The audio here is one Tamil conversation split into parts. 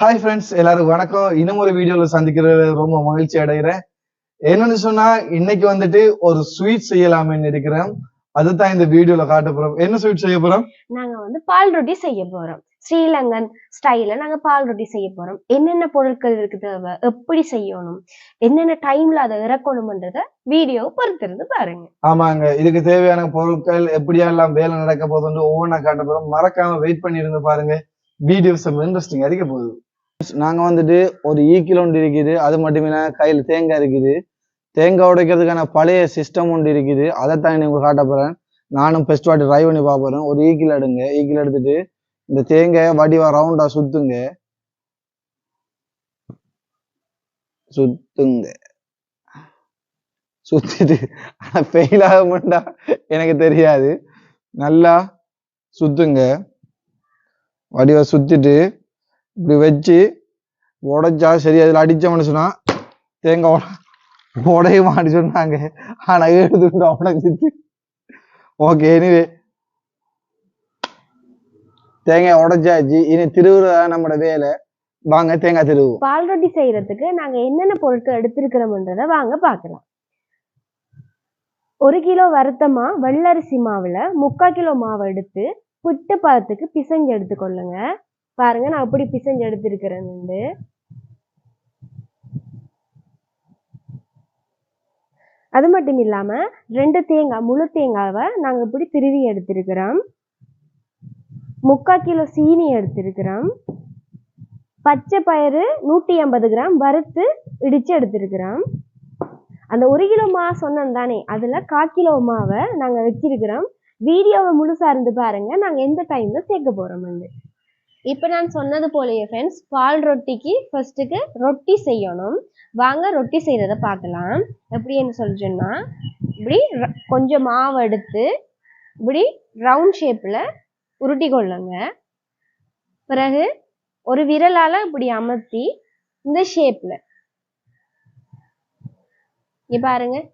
ஹாய் ஃப்ரெண்ட்ஸ் எல்லாரும் வணக்கம். இன்னும் ஒரு வீடியோல சந்திக்கிறது ரொம்ப மகிழ்ச்சி அடைகிறேன். என்னன்னு சொன்னா இன்னைக்கு வந்துட்டு ஒரு ஸ்வீட் செய்யலாம்னு இருக்கிறேன். அதுதான் இந்த வீடியோல காட்ட போறோம். என்ன ஸ்வீட் செய்ய போறோம்? நாங்க வந்து பால் ரொட்டி செய்ய போறோம். ஸ்ரீலங்கன் ஸ்டைல நாங்க பால் ரொட்டி செய்ய போறோம். என்னென்ன பொருட்கள் இருக்கு தேவை? எப்படி செய்யணும்? என்னென்ன டைம்ல அதை இறக்கணும்ன்றத வீடியோ பொறுத்திருந்து பாருங்க. ஆமாங்க. இதுக்கு தேவையான பொருட்கள் எப்படியெல்லாம் வேலை நடக்க போகுதுன்னு ஒவ்வொன்றா காட்ட போறோம். மறக்காம வெயிட் பண்ணி இருந்து பாருங்க வீடியோ செம்ம இன்ட்ரெஸ்டிங் இருக்க போகுது. நாங்கள் வந்துட்டு ஒரு ஈக்கில் ஒன்று இருக்குது. அது மட்டும் இல்ல கையில் தேங்காய் இருக்குது. தேங்காய் உடைக்கிறதுக்கான பழைய சிஸ்டம் ஒன்று இருக்குது. அதைத்தான் நீங்கள் காட்ட போகிறேன் நானும் ஃபர்ஸ்ட் வாட்டி ட்ரை பண்ணி பார்க்க ஒரு ஈக்கில் எடுங்க. ஈக்கில் எடுத்துட்டு இந்த தேங்காயை வடிவா ரவுண்டாக சுத்துங்க. சுத்துங்க. சுத்திட்டு ஆனா ஃபெயில் ஆக எனக்கு தெரியாது. நல்லா சுத்துங்க. வடிவ சுத்திட்டு இப்படி வச்சு உடைச்சா சரி அதில் அடித்த சொன்னா தேங்காய் உட உடையுமான்னு சொன்னாங்க. ஆனா எழுதுண்டா உடைஞ்சிட்டு ஓகே எனிவே தேங்காய் உடைச்சாச்சு இனி திருவுறதா நம்மளோட வேலை. வாங்க தேங்காய் திருவு பால் ரொட்டி செய்யறதுக்கு நாங்க என்னென்ன பொருட்கள் எடுத்திருக்கிறோம்ன்றத வாங்க பார்க்கலாம். ஒரு கிலோ வருத்தமா வெள்ளரிசி மாவுல முக்கால் கிலோ மாவு எடுத்து புட்டு பழத்துக்கு பிசைஞ்சு எடுத்துக்கொள்ளுங்க. பாருங்க நான் அப்படி பிசைஞ்சு எடுத்திருக்கிறேன்னு அது மட்டும் இல்லாம ரெண்டு தேங்காய் முழு தேங்காவை நாங்க இப்படி திருவி எடுத்திருக்கிறோம். முக்கால் கிலோ சீனி எடுத்திருக்கிறோம். பச்சை பயிறு நூற்றி ஐம்பது கிராம் வறுத்து இடித்து எடுத்திருக்கிறோம். அந்த ஒரு கிலோ மா சொன்னோம் தானே அதில் கால் கிலோ மாவை நாங்கள் வச்சிருக்கிறோம். வீடியோவை முழுசாக இருந்து பாருங்க நாங்கள் எந்த டைமில் சேர்க்க வந்து. இப்போ நான் சொன்னது போலயே ஃப்ரெண்ட்ஸ் பால் ரொட்டிக்கு ஃபர்ஸ்ட்டுக்கு ரொட்டி செய்யணும். வாங்க ரொட்டி செய்கிறத பார்க்கலாம். எப்படின்னு சொல்றேன்னா இப்படி ர- கொஞ்சம் மாவு எடுத்து இப்படி ரவுண்ட் ஷேப்பில் உருட்டி கொள்ளுங்க. பிறகு ஒரு விரலால் இப்படி அமர்த்தி இந்த ஷேப்பில் இங்கே பாருங்க.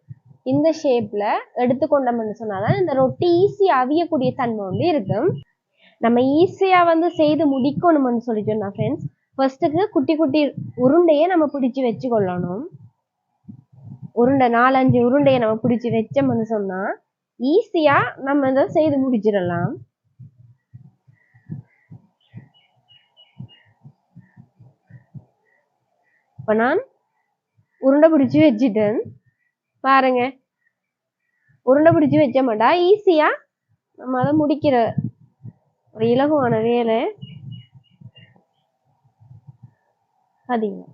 இந்த ஷேப்பில் எடுத்துக்கொண்டோம்னு சொன்னாதான் இந்த ரொட்டி ஈஸி அவியக்கூடிய தன்மை வந்து இருக்கும். நம்ம ஈஸியா வந்து செய்து முடிக்கணும்னு சொல்லி சொன்னா ஃப்ரெண்ட்ஸ் ஃபர்ஸ்ட்டுக்கு குட்டி குட்டி உருண்டையை நம்ம பிடிச்சி வச்சு கொள்ளணும் உருண்டை நாலஞ்சு உருண்டையை நம்ம பிடிச்சி வச்சோம்னு சொன்னா ஈஸியா நம்ம இதை செய்து முடிச்சிடலாம். இப்போ நான் உருண்டை பிடிச்சி வச்சுட்டேன். பாருங்க. உருண்டை பிடிச்சி வச்ச மாட்டா ஈஸியா நம்ம அதை முடிக்கிற ஒரு இலகுவான வேலை. பாத்தீங்களா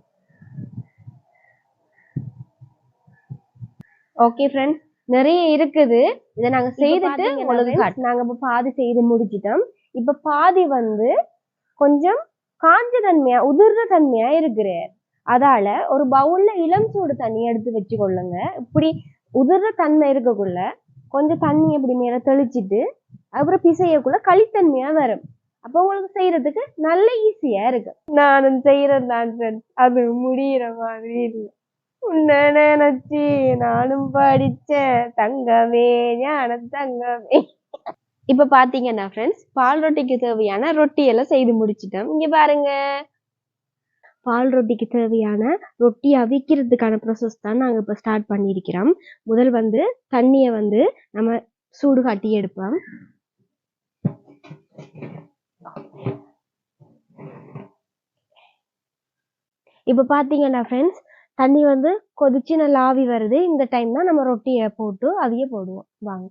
ஓகே ஃப்ரெண்ட்ஸ் நிறைய இருக்குது. இதை நாங்க செய்துட்டு உங்களுக்கு நாங்க இப்ப பாதி செய்து முடிச்சிட்டோம். இப்ப பாதி வந்து கொஞ்சம் காஞ்ச தன்மையா உதிர்ற தன்மையா இருக்குது அதால ஒரு பவுல்ல இளம் சூடு தண்ணி எடுத்து வச்சுக்கொள்ளுங்க. இப்படி உதிர்ற தன்மை இருக்கக்குள்ள கொஞ்சம் தண்ணி இப்படி மேல தெளிச்சிட்டு அப்புறம் பிசையக்குள்ள களித்தன்மையா வரும். அப்போ உங்களுக்கு செய்யறதுக்கு நல்ல ஈஸியா இருக்கு. நானும் செய்யறேன் தான் அது முடியற மாதிரி இல்லை. உன்னை நினைச்சி நானும் படிச்சேன். தங்கமே ஞான தங்கமே. இப்ப பாத்தீங்கன்னா ஃப்ரெண்ட்ஸ் பால் ரொட்டிக்கு தேவையான ரொட்டி எல்லாம் செய்து முடிச்சிட்டோம். இங்க பாருங்க. பால் ரொட்டிக்கு தேவையான ரொட்டி அவிக்கிறதுக்கான ப்ராசஸ் தான் நாங்கள் இப்போ ஸ்டார்ட் பண்ணியிருக்கிறோம். முதல் வந்து தண்ணியை வந்து நம்ம சூடு காட்டி எடுப்போம். இப்போ பார்த்தீங்கன்னா ஃப்ரெண்ட்ஸ் தண்ணி வந்து கொதிச்சு நல்லா ஆவி வருது. இந்த டைம் தான் நம்ம ரொட்டியை போட்டு அதையே போடுவோம். வாங்க.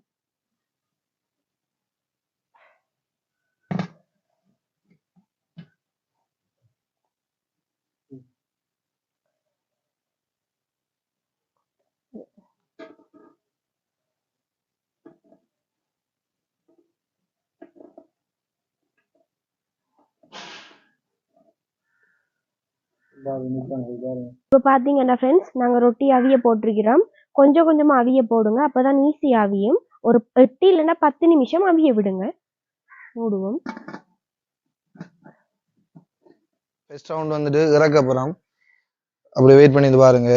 இப்போ பார்த்தீங்கன்னா ஃப்ரெண்ட்ஸ் நாங்கள் ரொட்டி அவிய போட்டிருக்கிறோம். கொஞ்சம் கொஞ்சமாக அவிய போடுங்க. அப்போ தான் ஈஸி அவியும். ஒரு எட்டு இல்லைன்னா பத்து நிமிஷம் அவிய விடுங்க. மூடுவோம் ஃபர்ஸ்ட் ரவுண்ட் வந்துட்டு இறக்க போகிறோம் அப்படி வெயிட் பண்ணிட்டு பாருங்க.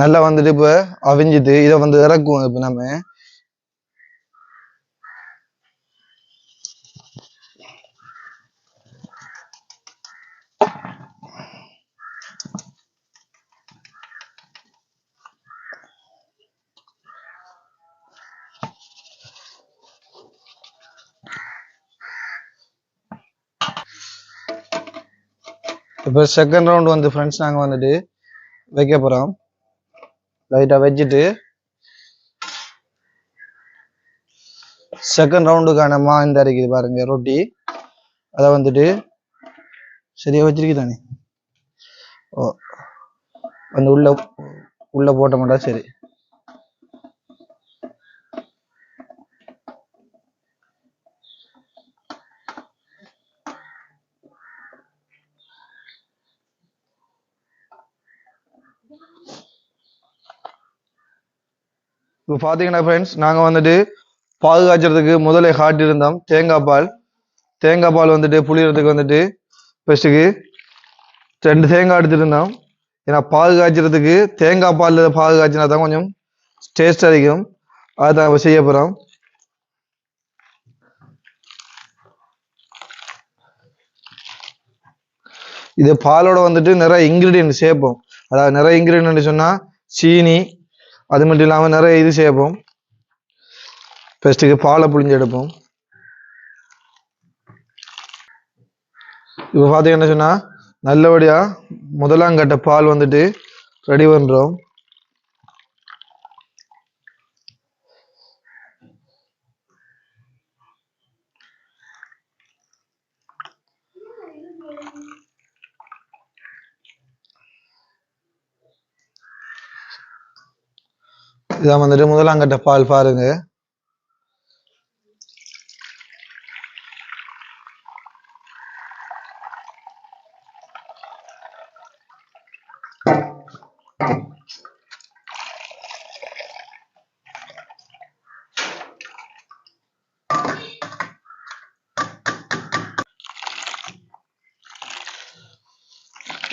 நல்லா வந்துட்டு இப்போ அவிஞ்சிட்டு இதை வந்து இறக்குவோம் இப்போ நம்ம இப்போ செகண்ட் ரவுண்ட் வந்து ஃப்ரெண்ட்ஸ் நாங்கள் வந்துட்டு வைக்க போகிறோம் லைட்டாக வச்சுட்டு செகண்ட் ரவுண்டுக்கான மா இந்த அரைக்குது பாருங்க ரொட்டி. அதை வந்துட்டு சரியாக வச்சிருக்கு தானே? ஓ வந்து உள்ள உள்ளே போட்ட மாட்டா சரி. இப்போ பார்த்தீங்கன்னா ஃப்ரெண்ட்ஸ் நாங்கள் வந்துட்டு பாகு காய்ச்சறதுக்கு முதல்ல காட்டியிருந்தோம் தேங்காய் பால். தேங்காய் பால் வந்துட்டு புளியறதுக்கு வந்துட்டு ஃபஸ்ட்டுக்கு ரெண்டு தேங்காய் எடுத்துருந்தோம் ஏன்னா பாகு காய்ச்சறதுக்கு தேங்காய் பாலில் பாகு காய்ச்சினா தான் கொஞ்சம் டேஸ்ட் அதிகம். அதை தான் செய்ய போகிறோம் இது பாலோட வந்துட்டு நிறைய இன்க்ரீடியன்ட் சேர்ப்போம். அதாவது நிறைய இன்க்ரீடியன்ட் சொன்னால் சீனி அது மட்டும் இல்லாமல் நிறைய இது சேர்ப்போம் ஃபஸ்ட்டுக்கு பாலை புழிஞ்சு எடுப்போம். இப்போ பார்த்தீங்கன்னா சொன்னால் நல்லபடியாக முதலாம் கட்ட பால் வந்துட்டு ரெடி பண்ணுறோம் இதான் வந்துட்டு முதலாம் கட்ட பால் பாருங்க.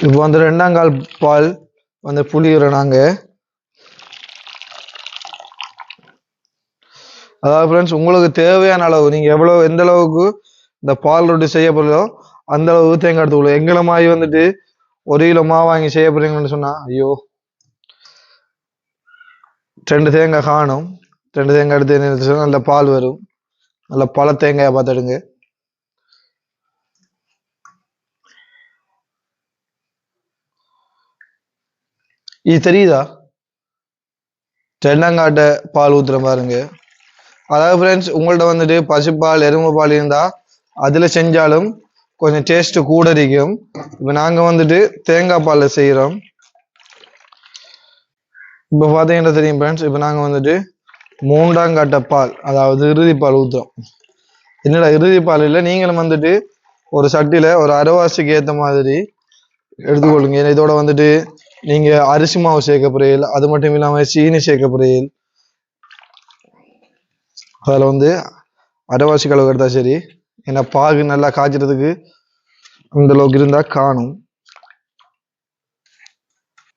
இப்போ வந்து ரெண்டாங்கால் பால் வந்து புளியுற நாங்கள் அதாவது ஃப்ரெண்ட்ஸ் உங்களுக்கு தேவையான அளவு நீங்கள் எவ்வளோ எந்த அளவுக்கு இந்த பால் ரொட்டி செய்ய போகிறதோ அந்த அளவுக்கு தேங்காய் எடுத்துக்கணும் எங்களை மாதிரி வந்துட்டு ஒரு கிலோ மாவு வாங்கி செய்ய போறீங்கன்னு சொன்னா ஐயோ. ரெண்டு தேங்காய் காணும். ரெண்டு தேங்காய் எடுத்து என்ன நல்ல பால் வரும். நல்ல பழ தேங்காயை பார்த்துடுங்க இது தெரியுதா? தென்னங்காட்டை பால் ஊத்துற பாருங்க. அதாவது ஃப்ரெண்ட்ஸ் உங்கள்ட்ட வந்துட்டு பசுப்பால் எருமை பால் இருந்தால் அதில் செஞ்சாலும் கொஞ்சம் டேஸ்ட்டு கூட இருக்கும் இப்போ நாங்கள் வந்துட்டு தேங்காய் பாலில் செய்கிறோம் இப்போ பார்த்தீங்கன்னா தெரியும் ஃப்ரெண்ட்ஸ் இப்போ நாங்கள் வந்துட்டு மூன்றாம் கட்ட பால் அதாவது இறுதி பால் ஊத்துறோம். என்னடா இறுதி பால் இல்லை நீங்களும் வந்துட்டு ஒரு சட்டியில் ஒரு அரைவாசிக்கு ஏற்ற மாதிரி எடுத்துக்கொள்ளுங்க. இதோட வந்துட்டு நீங்கள் அரிசி மாவு சேர்க்க போறீங்க அது மட்டும் இல்லாமல் சீனி சேர்க்க போறீங்க அதில் வந்து அரைவாசி கலவு எடுத்தா சரி. ஏன்னா பாகு நல்லா காய்ச்சறதுக்கு அந்த அளவுக்கு இருந்தா காணும்.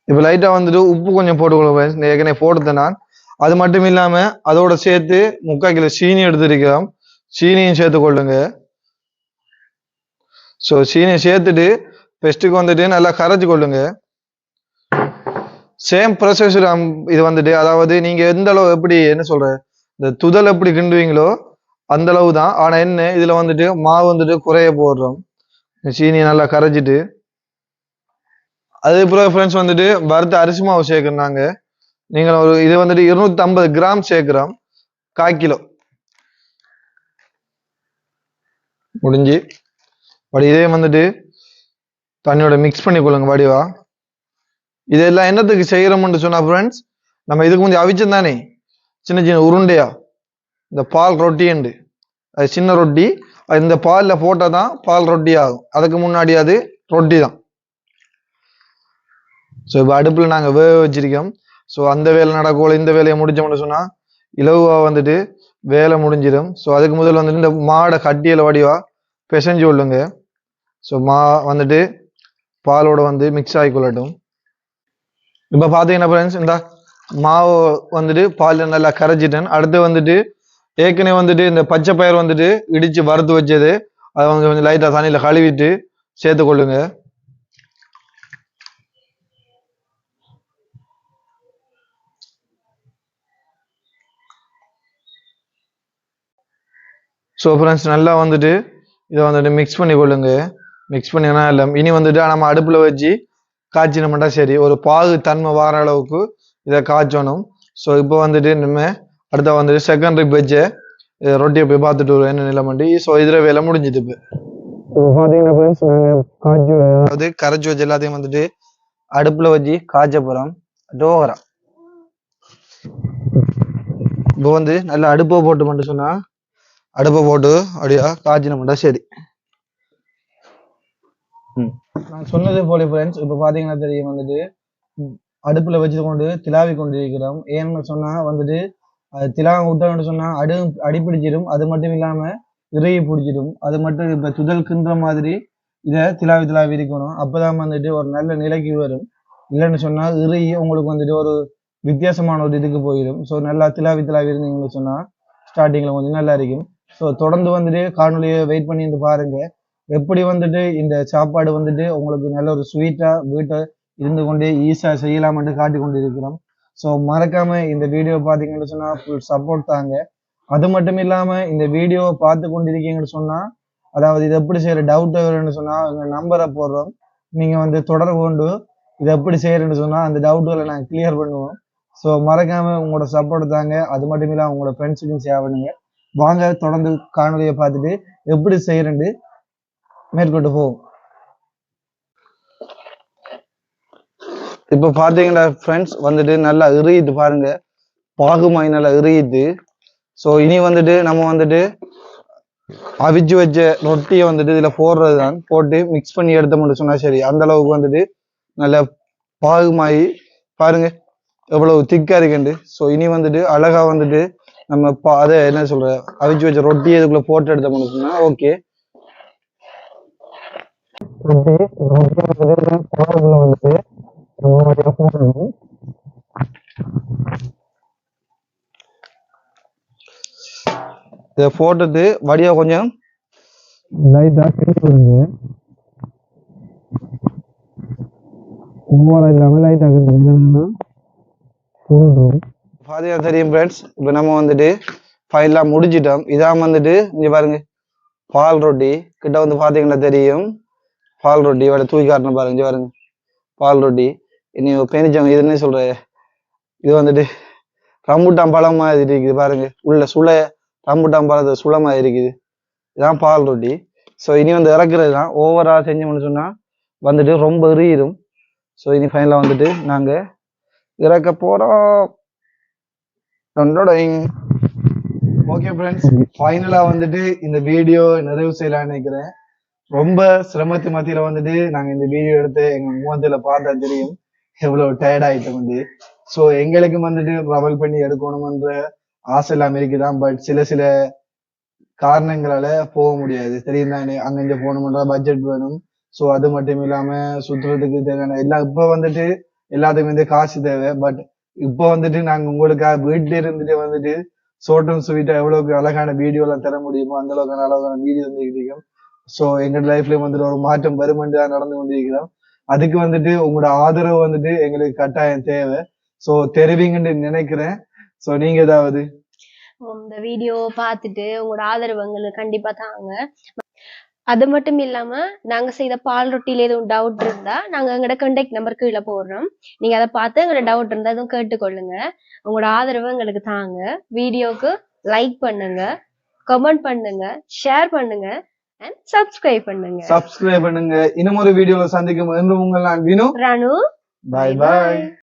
இப்போ லைட்டா வந்துட்டு உப்பு கொஞ்சம் போட்டுக்கொள்ளுங்க ஏற்கனவே போட்டுத்தேன் நான். அது மட்டும் இல்லாம அதோட சேர்த்து முக்கால் கிலோ சீனி எடுத்திருக்கிறோம் சீனியும் சேர்த்து கொள்ளுங்க. ஸோ சீனியை சேர்த்துட்டு பெஸ்ட்டுக்கு வந்துட்டு நல்லா கரைச்சு கொள்ளுங்க. சேம் ப்ரொசஸர் இது வந்துட்டு அதாவது நீங்க எந்த அளவு எப்படி என்ன சொல்ற? இந்த துதல் எப்படி கிண்டுவீங்களோ அந்த அளவு தான் ஆனால் என்ன இதில் வந்துட்டு மாவு வந்துட்டு குறைய போடுறோம். சீனியை நல்லா கரைச்சிட்டு அதே பிறகு ஃப்ரெண்ட்ஸ் வந்துட்டு வறுத்த அரிசி மாவு சேர்க்குறாங்க. நீங்கள் ஒரு இது வந்துட்டு இருநூத்தி ஐம்பது கிராம் சேர்க்குறோம். கால் கிலோ. முடிஞ்சு. பட் இதே வந்துட்டு தண்ணியோட மிக்ஸ் பண்ணி கொள்ளுங்க வடிவா. இதெல்லாம் என்னத்துக்கு செய்கிறோம்னு சொன்னா ஃப்ரெண்ட்ஸ் நம்ம இதுக்கு கொஞ்சம் அவிச்சம் தானே? சின்ன சின்ன உருண்டையா? இந்த பால் ரொட்டிண்டு அது சின்ன ரொட்டி அது இந்த பாலில் போட்டால் தான் பால் ரொட்டி ஆகும் அதுக்கு முன்னாடி அது ரொட்டி தான் ஸோ இப்போ அடுப்பில் நாங்கள் வேக வச்சிருக்கோம். ஸோ அந்த வேலை நடக்கல இந்த வேலையை முடிச்சோம்னு சொன்னால் இலகுவா வந்துட்டு வேலை முடிஞ்சிடும். ஸோ அதுக்கு முதல்ல வந்துட்டு இந்த மாடை கட்டியில் வடிவா பிசைஞ்சு விடுங்க ஸோ மா வந்துட்டு பாலோட வந்து மிக்ஸ் ஆகி கொள்ளட்டும். இப்போ பார்த்தீங்கன்னா ஃப்ரெண்ட்ஸ் இந்த மாவு வந்துட்டு பாலில் நல்லா கரைச்சிட்டேன் அடுத்து வந்துட்டு ஏற்கனவே வந்துட்டு இந்த பச்சை பயிர் வந்துட்டு இடித்து வறுத்து வச்சது. அதை வந்து கொஞ்சம் லைட்டாக தண்ணியில் கழுவிட்டு சேர்த்து கொள்ளுங்க. ஸோ ஃப்ரெண்ட்ஸ் நல்லா வந்துட்டு இதை வந்துட்டு மிக்ஸ் பண்ணி கொள்ளுங்க. மிக்ஸ் பண்ணினா இல்லை இனி வந்துட்டு நம்ம அடுப்பில் வச்சு காய்ச்சினோம்னா சரி. ஒரு பாகு தன்மை வர அளவுக்கு இதை காய்ச்சணும். ஸோ இப்போ வந்துட்டு நம்ம அடுத்த வந்துட்டு செகண்ட் ட்ரிப் வச்சு இதை ரொட்டியை போய் பார்த்துட்டு வருவோம். என்ன நிலைமண்டி ஸோ இதில் வேலை முடிஞ்சுது இப்போ. இப்போ பார்த்தீங்கன்னா ஃப்ரெண்ட்ஸ் நாங்கள் காய்ச்சி அதாவது கரைச்சி வச்சு எல்லாத்தையும் வந்துட்டு அடுப்பில் வச்சு காய்ச்ச போகிறோம் டோகரா. இப்போ வந்து நல்லா அடுப்பை போட்டு மட்டும் சொன்னா அடுப்பை போட்டு அப்படியா காய்ச்சினோம்டா சரி. நான் சொன்னது போல ஃப்ரெண்ட்ஸ் இப்போ பார்த்தீங்கன்னா தெரியும் வந்துட்டு அடுப்புல வச்சு கொண்டு திலாவி கொண்டிருக்கிறோம் ஏன்னு சொன்னா வந்துட்டு அது திலாவை விட்டோம்னு சொன்னா அடி அடிப்பிடிச்சிடும். அது மட்டும் இல்லாம இறையை பிடிச்சிடும். அது மட்டும் இப்ப துதல் கின்ற மாதிரி இதை திலாவி திலாவி இருக்கணும். அப்பதான் வந்துட்டு ஒரு நல்ல நிலைக்கு வரும். இல்லைன்னு சொன்னா இறை உங்களுக்கு வந்துட்டு ஒரு வித்தியாசமான ஒரு இதுக்கு போயிடும். ஸோ நல்லா திலாவி திலாவி இருந்தீங்கன்னு சொன்னா ஸ்டார்டிங்ல கொஞ்சம் நல்லா இருக்கும். ஸோ தொடர்ந்து வந்துட்டு காணொலியை வெயிட் பண்ணி இருந்து பாருங்க. எப்படி வந்துட்டு இந்த சாப்பாடு வந்துட்டு உங்களுக்கு நல்ல ஒரு ஸ்வீட்டா வீட்டை இருந்து கொண்டே ஈஸியாக செய்யலாம் என்று காட்டி கொண்டு இருக்கிறோம் ஸோ மறக்காம இந்த வீடியோ பார்த்தீங்கன்னு சொன்னால் ஃபுல் சப்போர்ட் தாங்க. அது மட்டும் இல்லாமல் இந்த வீடியோவை பார்த்து கொண்டிருக்கீங்கன்னு சொன்னால் அதாவது இது எப்படி செய்யற டவுட் வரும்னு சொன்னால் உங்கள் நம்பரை போடுறோம். நீங்கள் வந்து தொடர்பு கொண்டு இது எப்படி செய்யறேன்னு சொன்னால் அந்த டவுட்டுகளை நாங்கள் கிளியர் பண்ணுவோம். ஸோ மறக்காம உங்களோட சப்போர்ட் தாங்க. அது மட்டும் இல்லாமல் உங்களோட ஃப்ரெண்ட்ஸுக்கும் ஷேர் பண்ணுங்க. வாங்க தொடர்ந்து காணொலியை பார்த்துட்டு எப்படி செய்யறேன்னு மேற்கொண்டு போவோம். இப்ப பாத்தீங்கன்னா ஃப்ரெண்ட்ஸ் வந்துட்டு நல்லா இறுகிட்டு பாருங்க. பாகுமாய் நல்லா இறுகிட்டு ஸோ இனி வந்துட்டு நம்ம வந்துட்டு அவிச்சு வச்ச ரொட்டியை வந்துட்டு இதுல போடுறது தான் போட்டு மிக்ஸ் பண்ணி எடுத்த மட்டும் சொன்னா சரி. அந்த அளவுக்கு வந்துட்டு நல்ல பாகுமாயி பாருங்க. எவ்வளவு திக்கா இருக்குண்டு ஸோ இனி வந்துட்டு அழகா வந்துட்டு நம்ம பா அதை என்ன சொல்ற? அவிச்சு வச்ச ரொட்டியை இதுக்குள்ள போட்டு எடுத்த மட்டும் சொன்னா ஓகே வந்துட்டு இதை போட்டுட்டு வடியா கொஞ்சம் லைட்டா கிண்டி விடுங்க. ஓவரா இல்லாம லைட்டா கிண்டி விடுங்க. பாத்தீங்கன்னா தெரியும் ஃப்ரெண்ட்ஸ் இப்போ நம்ம வந்துட்டு ஃபைனலாக முடிச்சிட்டோம் இதான் வந்துட்டு இங்க பாருங்க பால் ரொட்டி. கிட்ட வந்து பாத்தீங்கன்னா தெரியும். பால் ரொட்டி இவட தூக்கி காட்டணும் பாருங்க பாருங்க. பால் ரொட்டி. இனி பேனிச்சவங்க இது என்ன சொல்ற? இது வந்துட்டு ரம்புட்டான் பழம் மாதிரி இருக்குது பாருங்க. உள்ள சுளை ரம்புட்டான் பழத்தை சுளை மாதிரி இருக்குது. இதான் பால் ரொட்டி. ஸோ இனி வந்து இறக்குறது தான் ஓவராக செஞ்சோம்னு சொன்னால் வந்துட்டு ரொம்ப எரியிடும் ஸோ இனி ஃபைனலாக வந்துட்டு நாங்கள் இறக்க போகிறோம் ஓகே ஃப்ரெண்ட்ஸ் ஃபைனலாக வந்துட்டு இந்த வீடியோ நிறைவு செய்யலாம்னு நினைக்கிறேன். ரொம்ப சிரமத்து மத்தியில் வந்துட்டு நாங்கள் இந்த வீடியோ எடுத்து எங்கள் முகத்தில் பார்த்தா தெரியும். எவ்வளவு டயர்ட் ஆயிட்டு வந்து. ஸோ எங்களுக்கும் வந்துட்டு ட்ராவல் பண்ணி எடுக்கணும்ன்ற ஆசை எல்லாம் இருக்குதான் பட் சில சில காரணங்களால போக முடியாது. தெரியும் தானே அங்க இங்க போகணும்ன்ற பட்ஜெட் வேணும். ஸோ அது மட்டும் இல்லாம சுற்றுறதுக்கு தேவையான எல்லாம் இப்ப வந்துட்டு எல்லாத்துக்கும் வந்து காசு தேவை. பட் இப்போ வந்துட்டு நாங்க உங்களுக்காக வீட்டுல இருந்துட்டு வந்துட்டு சோட்டம் ஸ்வீட்டா எவ்வளவுக்கு அழகான வீடியோ எல்லாம் தர முடியுமோ அந்த அளவுக்கான அழகான வீடியோ வந்து இருக்கும். ஸோ எங்க லைஃப்ல வந்துட்டு ஒரு மாற்றம் வருமென்று நடந்து கொண்டிருக்கிறோம். அதுக்கு வந்துட்டு உங்களோட ஆதரவு வந்துட்டு எங்களுக்கு கட்டாயம் தேவை. ஸோ தெரிவிங்கன்னு நினைக்கிறேன். ஸோ நீங்க ஏதாவது? இந்த வீடியோ பார்த்துட்டு உங்களோட ஆதரவு எங்களுக்கு கண்டிப்பா தாங்க. அது மட்டும் இல்லாம நாங்க செய்த பால் ரொட்டியில எதுவும் டவுட் இருந்தா நாங்க எங்களோட கண்டக்ட் நம்பர் கீழே போடுறோம். நீங்க அதை பார்த்து எங்களோட டவுட் இருந்தா எதுவும் கேட்டுக்கொள்ளுங்க. உங்களோட ஆதரவு எங்களுக்கு தாங்க. வீடியோக்கு லைக் பண்ணுங்க. கமெண்ட் பண்ணுங்க. ஷேர் பண்ணுங்க. சப்ஸ்கிரைப் பண்ணுங்க. சப்ஸ்கிரைப் பண்ணுங்க. இன்னும் ஒரு வீடியோல சந்திக்கும் என்று உங்கள் நான் வினு. ராணு. பாய் பாய்